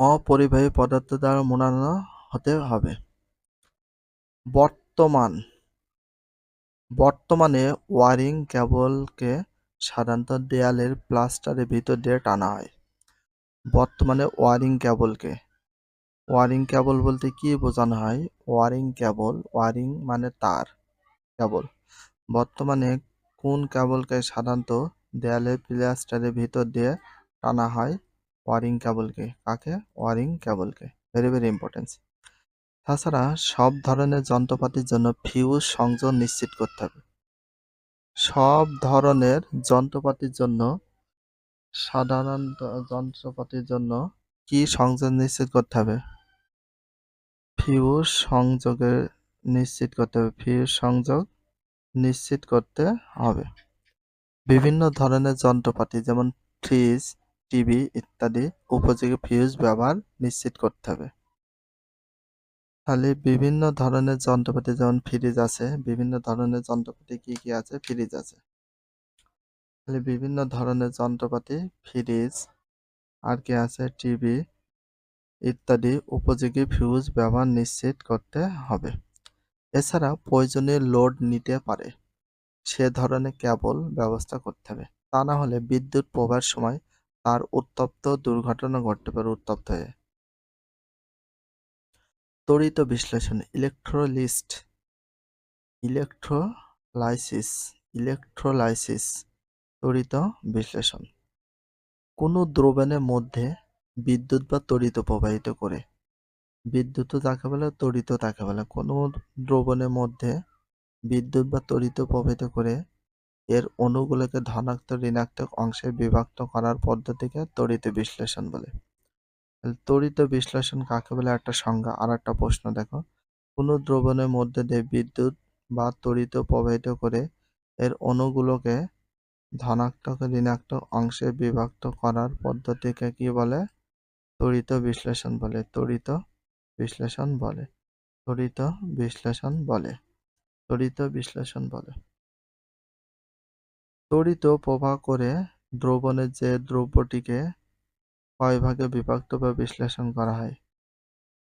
অপরিবাহী পদার্থ দ্বারা মোড়ানো হতে হবে। বর্তমান, বর্তমানে ওয়ারিং কেবলকে সাধারণত দেয়ালের প্লাস্টারের ভিতর দিয়ে টানা হয়। বর্তমানে ওয়ারিং কেবলকে, ওয়ারিং কেবল বলতে কি বোঝানো হয়? ওয়ারিং কেবল, ওয়ারিং মানে তার কেবল। বর্তমানে কোন কেবলকে সাধারণত দেয়ালের প্লাস্টারের ভিতর দিয়ে টানা হয়? ওয়ারিং কেবলকে, কাকে? ওয়ারিং কেবলকে। ভেরি ভেরি ইম্পর্টেন্স তাছাড়া সব ধরনের যন্ত্রপাতির জন্য ফিউজ সংযোগ নিশ্চিত করতে হবে। সব ধরনের যন্ত্রপাতির জন্য, সাধারণ যন্ত্রপাতির জন্য কি সংযোগ নিশ্চিত করতে হবে? ফিউজ সংযোগের নিশ্চিত করতে হবে। ফিউজ সংযোগ নিশ্চিত করতে হবে। বিভিন্ন ধরনের যন্ত্রপাতি যেমন ফ্রিজ টিভি ইত্যাদি উপযোগী ফিউজ ব্যবহার নিশ্চিত করতে হবে। তাহলে বিভিন্ন ধরনের যন্ত্রপাতি, যেমন ফ্রিজ আছে, বিভিন্ন ধরনের যন্ত্রপাতি কি কি আছে? ফ্রিজ আছে। তাহলে বিভিন্ন ধরনের যন্ত্রপাতি ফ্রিজ আর কি আছে? টিভি ইত্যাদি উপযোগী ফিউজ ব্যবহার নিশ্চিত করতে হবে। এছাড়া প্রয়োজনীয় লোড নিতে পারে। সে ধরনের কেবল ব্যবস্থা করতে হবে। তা না হলে বিদ্যুৎ প্রবাহের সময় তার উত্তপ্ত দুর্ঘটনা ঘটতে পারে উত্তপ্ত হয়ে। তড়িৎ বিশ্লেষণ ইলেকট্রোলিস্ট ইলেকট্রোলাইসিস ইলেকট্রোলাইসিস তড়িৎ বিশ্লেষণ। কোনো দ্রবণের মধ্যে বিদ্যুৎ বা তড়িৎ প্রবাহিত করে। বিদ্যুৎ যাকে বলে তড়িৎ তাকে বলে। কোনো দ্রবণের মধ্যে বিদ্যুৎ বা তড়িৎ প্রবাহিত করে এর অণুগুলোকে ধনাত্মক, ঋণাত্মক অংশে বিভক্ত করার পদ্ধতিকে তড়িৎ বিশ্লেষণ বলে। তড়িৎ বিশ্লেষণ কাকে বলে? একটা সংজ্ঞা। আর একটা প্রশ্ন দেখো। কোনো দ্রবণের মধ্যে দিয়ে বিদ্যুৎ বা তড়িৎ প্রবাহিত করে এর অণুগুলোকে ধনাত্মক, ঋণাত্মক অংশে বিভক্ত করার পদ্ধতিকে কি বলে? তড়িৎ বিশ্লেষণ বলে। তড়িৎ বিশ্লেষণ বলে। তড়িৎ বিশ্লেষণ বলে। তড়িৎ বিশ্লেষণ বলে। তড়িৎ প্রবাহ করে দ্রবণের যে দ্রব্যটিকে কয় ভাগে বিভক্ত বা বিশ্লেষণ করা হয়।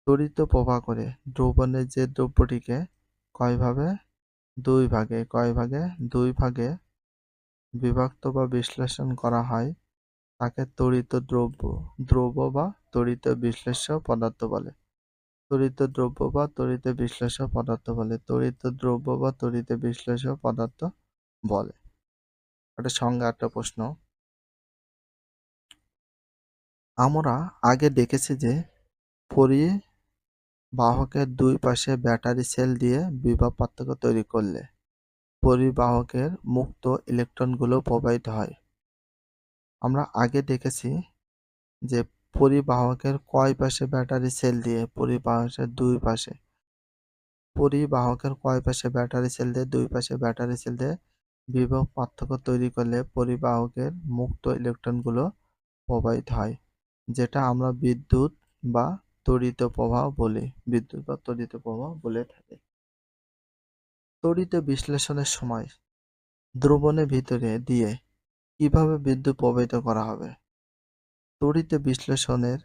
তড়িৎ প্রবাহ করে দ্রবণের যে দ্রব্যটিকে কয়ভাবে দুই ভাগে কয় ভাগে, দুই ভাগে বিভক্ত বা বিশ্লেষণ করা হয়, তাকে তড়িৎ দ্রব্য দ্রব্য বা তড়িৎ বিশ্লেষ্য পদার্থ বলে। তড়িৎ দ্রব্য বা তড়িৎ বিশ্লেষ্য পদার্থ বলে। তড়িৎ দ্রব্য বা তড়িৎ বিশ্লেষ্য পদার্থ বলে। একটা সঙ্গে একটা প্রশ্ন। আমরা আগে দেখেছি যে পরিবাহকের দুই পাশে ব্যাটারি সেল দিয়ে বিভব পার্থক্য তৈরি করলে পরিবাহকের মুক্ত ইলেকট্রনগুলো প্রবাহিত হয়। আমরা আগে দেখেছি যে পরিবাহকের কয় পাশে ব্যাটারি সেল দিয়ে পরিবাহকের দুই পাশে পরিবাহকের কয় পাশে ব্যাটারি সেল দিয়ে দুই পাশে ব্যাটারি সেল দিয়ে বিভব পার্থক্য তৈরি করলে পরিবাহকের মুক্ত ইলেকট্রনগুলো প্রবাহিত হয়, যেটা আমরা বিদ্যুৎ বা তড়িৎ প্রবাহ বলি, বিদ্যুৎ বা তড়িৎ প্রবাহ বলে থাকি। তড়িৎ বিশ্লেষণের সময় দ্রবণের ভিতরে দিয়ে কীভাবে বিদ্যুৎ প্রবাহিত করা হবে? তড়িৎ বিশ্লেষণের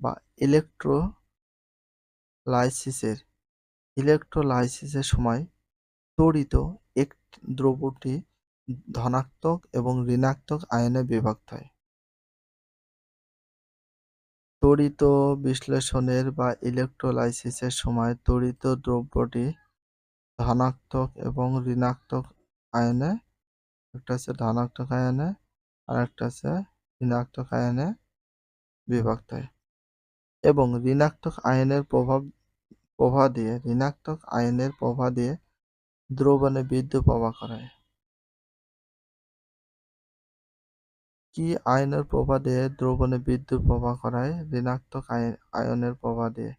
বা ইলেকট্রোলাইসিসের ইলেকট্রোলাইসিসের সময় তড়িৎ এক দ্রব্যটি ধনাত্মক এবং ঋণাত্মক আয়নে বিভক্ত হয়। তড়িৎ বিশ্লেষণের বা ইলেকট্রোলাইসিসের সময় তড়িৎ দ্রব্যটি ধনাত্মক এবং ঋণাত্মক আয়নে একটা হচ্ছে ধনাত্মক আয়নে আর একটা হচ্ছে ঋণাত্মক আয়নে বিভক্ত হয়। এবং ঋণাত্মক আয়নের প্রভাব প্রভাব দিয়ে, ঋণাত্মক আয়নের প্রভাব দিয়ে দ্রবণে বিদ্যুৎ প্রবাহ করায় কি আয়নের প্রভাব দিয়ে দ্রবণে বিদ্যুৎ প্রবাহ করায়? ঋণাত্মক আয়নের প্রভাব দিয়ে।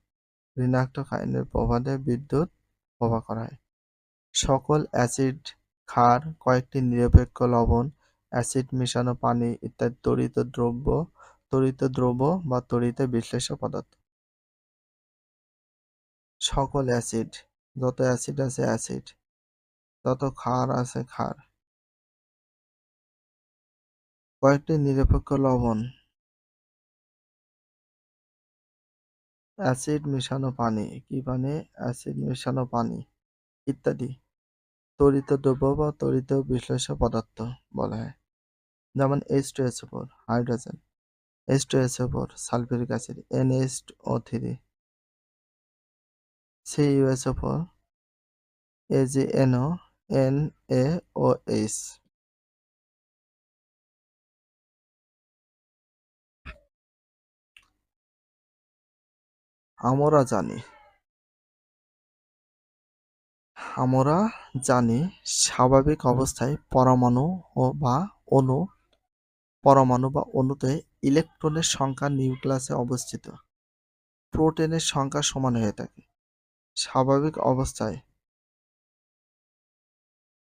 ঋণাত্মক আয়নের প্রভাব দিয়ে বিদ্যুৎ প্রবাহ করায়। সকল অ্যাসিড, ক্ষার, কয়েকটি নিরপেক্ষ লবণ, অ্যাসিড মিশানো পানি ইত্যাদি তড়িৎ দ্রব্য তড়িৎ দ্রব্য বা তড়িৎ বিশ্লেষ্য পদার্থ। সকল অ্যাসিড, যত অ্যাসিড আছে অ্যাসিড। যত ক্ষার আছে ক্ষার কয়েকটি নিরপেক্ষ লবণ। অ্যাসিড মেশানো পানি। কি পানি? অ্যাসিড মেশানো পানি। ইত্যাদি। তড়িৎ দ্রব্য বা তড়িৎ বিশ্লেষ্য পদার্থ বলা হয়। যেমন H two S four hydrogen. H two S four sulphuric acid N H O three C USO four AGNO N A O H আমরা জানি। আমরা জানি স্বাভাবিক অবস্থায় পরমাণু ও বা অণু, পরমাণু বা অণুতে ইলেকট্রনের সংখ্যা নিউক্লিয়াসে অবস্থিত। প্রোটনের সংখ্যা সমান হয়ে থাকে। স্বাভাবিক অবস্থায়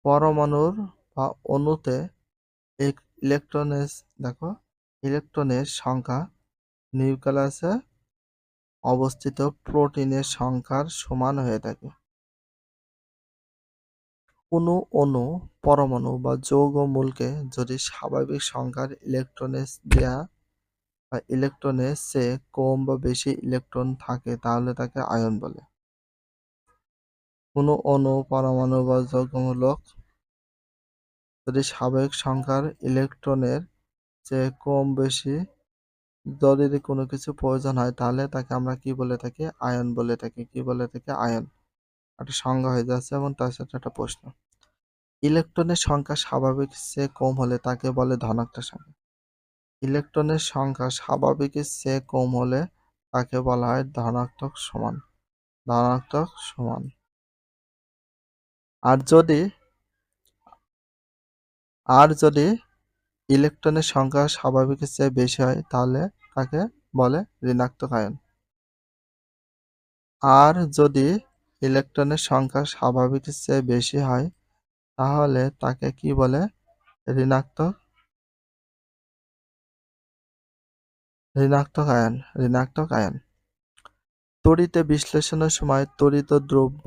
পরমাণুর বা অণুতে ইলেকট্রনের, দেখো, ইলেকট্রনের সংখ্যা নিউক্লিয়াসে অবস্থিত প্রোটিনের সংখ্যার সমান হয়ে থাকে। কোনো অণু, পরমাণু বা যৌগমূলকে যদি স্বাভাবিক সংখ্যার ইলেকট্রনের দেয়া বা ইলেকট্রনের চেয়ে কম বা বেশি ইলেকট্রন থাকে, তাহলে তাকে আয়ন বলে। কোনো অণু পরমাণু বা যৌগমূলক যদি স্বাভাবিক সংখ্যার ইলেকট্রনের চেয়ে কম বেশি যদি কোনো কিছু প্রয়োজন হয়, তাহলে তাকে আমরা কি বলে থাকি? আয়ন বলে থাকি। কি বলে থাকি? আয়ন। একটা সংজ্ঞা হয়ে যাচ্ছে এবং তার সাথে একটা প্রশ্ন। ইলেকট্রনের সংখ্যা স্বাভাবিক চেয়ে কম হলে তাকে বলে ধনাত্মক সংখ্যা। ইলেকট্রনের সংখ্যা স্বাভাবিকের চেয়ে কম হলে তাকে বলা হয় ধনাত্মক সমান। ধনাত্মক সমান। আর যদি আর যদি ইলেকট্রনের সংখ্যা স্বাভাবিকের চেয়ে বেশি হয়, তাহলে তাকে বলে ঋণাত্মক আয়ন আর যদি ইলেকট্রনের সংখ্যা স্বাভাবিকের চেয়ে বেশি হয়, তাহলে তাকে কি বলে ঋণাত্মক ঋণাত্মক আয়ন ঋণাত্মক আয়ন তড়িতে বিশ্লেষণের সময় তড়িত দ্রব্য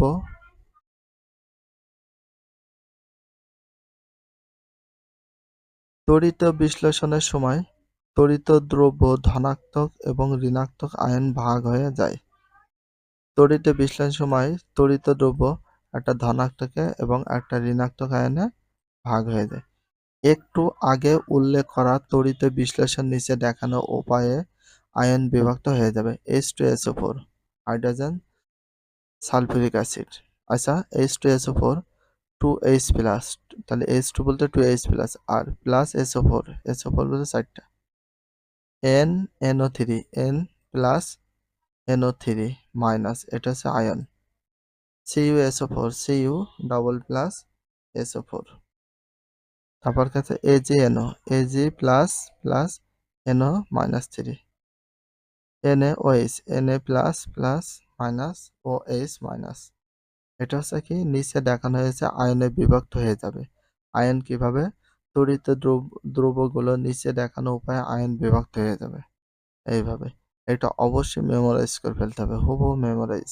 তড়িৎ বিশ্লেষণের সময় তড়িৎ দ্রব্য ধনাত্মক এবং ঋণাত্মক আয়ন ভাগ হয়ে যায়। তড়িৎ বিশ্লেষণের সময় তড়িৎ দ্রব্য একটা ধনাত্মকে এবং একটা ঋণাত্মক আয়নে ভাগ হয়ে যায়। একটু আগে উল্লেখ করা তড়িৎ বিশ্লেষণ নিচে দেখানো উপায়ে আয়ন বিভক্ত হয়ে যাবে। H two SO four hydrogen sulphuric acid আচ্ছা H two SO four two H plus তাহলে এইচ টু বলতে টু এইচ প্লাস আর plus SO four SO four বলতে চারটা। N NO three N plus NO three minus এটা হচ্ছে ion CU SO four CU double plus SO four তারপর কাছে AG NO AG plus plus NO minus three N A OH N A plus plus minus O H minus এটা হচ্ছে কি, নিচে দেখানো হয়েছে আয়নে বিভক্ত হয়ে যাবে। আয়ন কীভাবে? তড়িৎ দ্রব্যগুলো নিচে দেখানো উপায়ে আয়ন বিভক্ত হয়ে যাবে। এইভাবে। এটা অবশ্যই মেমোরাইজ করে ফেলতে হবে, হুবহু মেমোরাইজ